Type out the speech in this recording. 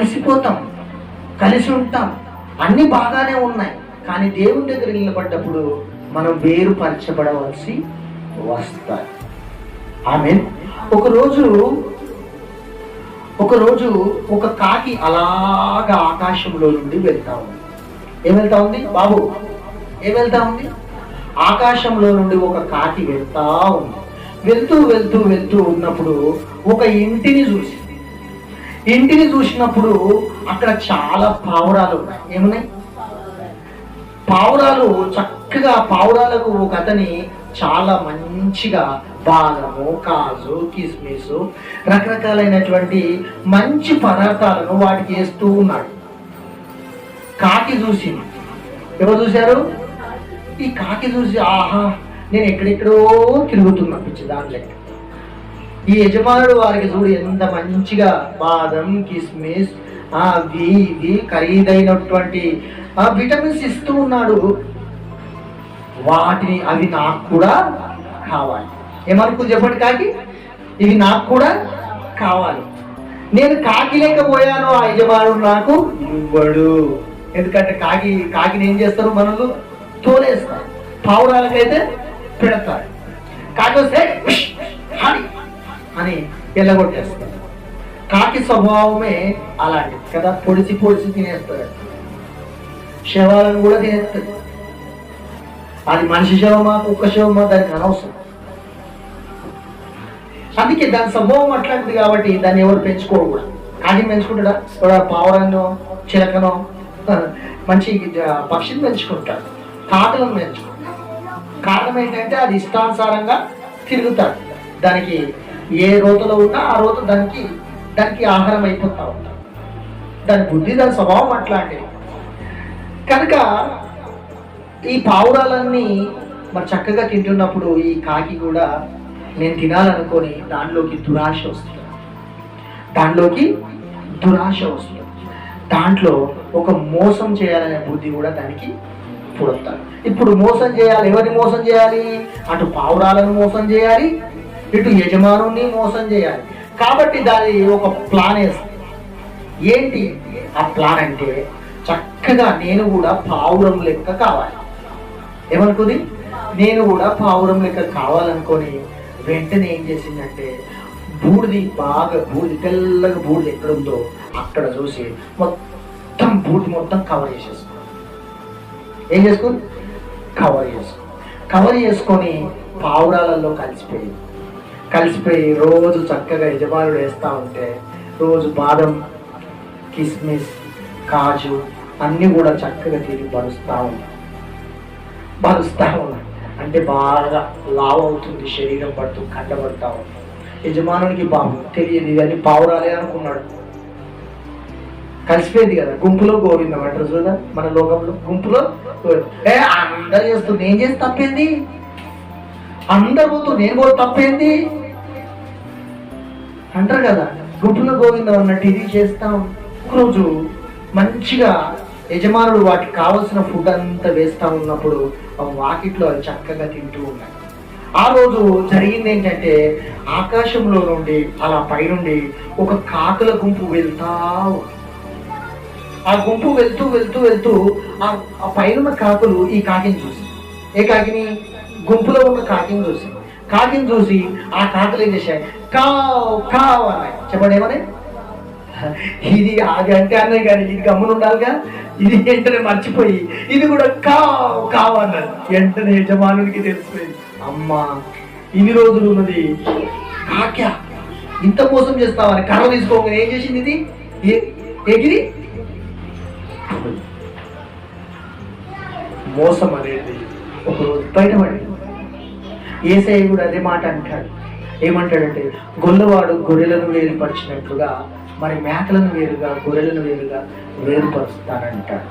కలిసిపోతాం. కలిసి ఉంటాం. అన్ని బాగానే ఉన్నాయి. కానీ దేవుని దగ్గర నిలబడ్డప్పుడు మనం వేరుపరచబడవలసి వస్తాయి. ఆమె ఒకరోజు ఒకరోజు ఒక కాకి అలాగా ఆకాశంలో నుండి వెళ్తా ఉంది. ఏం వెళ్తా ఉంది? బాబు ఏం వెళ్తా ఉంది? ఆకాశంలో నుండి ఒక కాకి వెళ్తా ఉంది. వెళ్తూ వెళ్తూ వెళ్తూ ఉన్నప్పుడు ఒక ఇంటిని చూసి ఇంటిని చూసినప్పుడు అక్కడ చాలా పావురాలు ఉన్నాయి. ఏమున్నాయి? పావురాలు చక్కగా పావురాలకు ఒక అతని చాలా మంచిగా బాదము కాజు కిస్మిస్ రకరకాలైనటువంటి మంచి పదార్థాలను వాటికి వేస్తూ ఉన్నాడు. కాకి చూసి ఎవరు చూశారు? ఈ కాకి చూసి ఆహా నేను ఎక్కడెక్కడో తిరుగుతున్నా పిచ్చి దాని లెక్క ఈ యజమానుడు వారికి చూడు ఎంత మంచిగా బాదం కిస్మిస్ అవి ఇవి ఖరీదైనటువంటి ఆ విటమిన్స్ ఇస్తూ ఉన్నాడు. వాటిని అవి నాకు కూడా కావాలి. ఏమనుకుంది చెప్పండి కాకి? ఇవి నాకు కూడా కావాలి. నేను కాకి లేకపోయాను ఆ యజమానుడు నాకు ఇవ్వడు. ఎందుకంటే కాకి కాకిని ఏం చేస్తారు మనలు? తోలేస్తారు. పావురాలకైతే పెడతారు. కాకి వస్తే అని ఎల్లగొట్టేస్తారు కాకి స్వభావమే అలాంటిది కదా పొడిచి పొడిచి తినేస్తారు శవాలను కూడా తినేస్తుంది. అది మనిషి శవమా కుక్క శవమా దానికి అనవసరం. అందుకే దాని స్వభావం అట్లాంటిది కాబట్టి దాన్ని ఎవరు పెంచుకోరు కూడా. కాకి పెంచుకుంటాడా? ఎవడ పావురన్నో చిలకనో? మంచి పక్షిని పెంచుకుంటాడు. కాకులను పెంచుకుంటాడు. కారణం ఏంటంటే అది ఇష్టానుసారంగా తిరుగుతాడు. దానికి ఏ రోతలో ఉన్నా ఆ రోజు దానికి దానికి ఆహారం అయిపోతా ఉంటాడు దాని బుద్ధి దాని స్వభావం అట్లాంటిది. కనుక ఈ పావురాలన్నీ మరి చక్కగా తింటున్నప్పుడు ఈ కాకి కూడా నేను తినాలనుకొని దానిలోకి దురాశ వస్తుంది. దానిలోకి దురాశ వస్తుంది. దాంట్లో ఒక మోసం చేయాలనే బుద్ధి కూడా దానికి పుడతారు. ఇప్పుడు మోసం చేయాలి ఎవరిని మోసం చేయాలి? అటు పావురాలను మోసం చేయాలి ఇటు యజమానుని మోసం చేయాలి. కాబట్టి దాని ఒక ప్లాన్ వేస్తుంది ఏంటి? ఆ ప్లాన్ అంటే చక్కగా నేను కూడా పావురం లెక్క కావాలి. ఏమనుకుంది? నేను కూడా పావురం లెక్క కావాలనుకొని వెంటనే ఏం చేసిందంటే బూడిది బాగా బూడిది తెల్లగా బూడిది ఎక్కడ ఉందో అక్కడ చూసి మొత్తం బూడిది మొత్తం కవర్ చేసేసుకుంది ఏం చేసుకుంది కవర్ చేసుకుంది కవర్ చేసుకొని పావురాలలో కలిసిపోయింది కలిసిపోయి రోజు చక్కగా యజమానుడు వేస్తూ ఉంటే రోజు బాదం కిస్మిస్ కాజు అన్నీ కూడా చక్కగా తిరిగి బరుస్తూ ఉన్నాం. బరుస్తూ ఉన్నాం. అంటే బాగా లావ్ అవుతుంది శరీరం పడుతూ కండబడతా ఉంది యజమానునికి బాబు తెలియదు ఇవన్నీ పావురాలే అనుకున్నాడు. కలిసిపోయింది కదా గుంపులో గోవిందం అంటారు చూదా మన లోకంలో గుంపులో ఏ అందరు చేస్తూ నేను చేసి తప్పేంది? అందరు పోతూ నేను కూడా తప్పేంది? అంటారు కదా గుడ్లు గోవిందం అన్నట్టు ఇది చేస్తాం. ఒకరోజు మంచిగా యజమానుడు వాటికి కావలసిన ఫుడ్ అంతా వేస్తా ఉన్నప్పుడు ఆ వాకిట్లో అవి చక్కగా తింటూ ఉన్నాయి ఆ రోజు జరిగింది ఏంటంటే ఆకాశంలో నుండి అలా పైనుండి ఒక కాకుల గుంపు వెళ్తా ఆ గుంపు వెళ్తూ వెళ్తూ వెళ్తూ ఆ ఆ పైన కాకులు ఈ కాకిని చూసి ఏ కాకిని? గుంపులో ఉన్న కాకిని చూసి కాకిని చూసి ఆ కాకలు ఏం చేశాయి? కావ్ కావ్ అన్నాయి. చెప్పండి ఏమని? ఇది ఆగి అంటే అన్నాయి కానీ ఇది గమ్మున ఉండాలిగా? ఇది వెంటనే మర్చిపోయి ఇది కూడా కావ్ కావ్ అన్నది. వెంటనే యజమానుడికి తెలిసిపోయింది. అమ్మా ఇన్ని రోజులు ఉన్నది. కాక్యా ఇంత మోసం చేస్తావని కర్ర తీసుకోగానే ఏం చేసింది ఇది? ఏ- ఎగిరి మోసం అనేది ఒక రోజు బయటపడింది ఏసఐ కూడా అదే మాట అంటాడు. ఏమంటాడంటే గొల్లవాడు గొర్రెలను వేరుపరిచినట్లుగా మరి మేకలను వేరుగా గొర్రెలను వేరుగా వేరుపరుస్తానంటాడు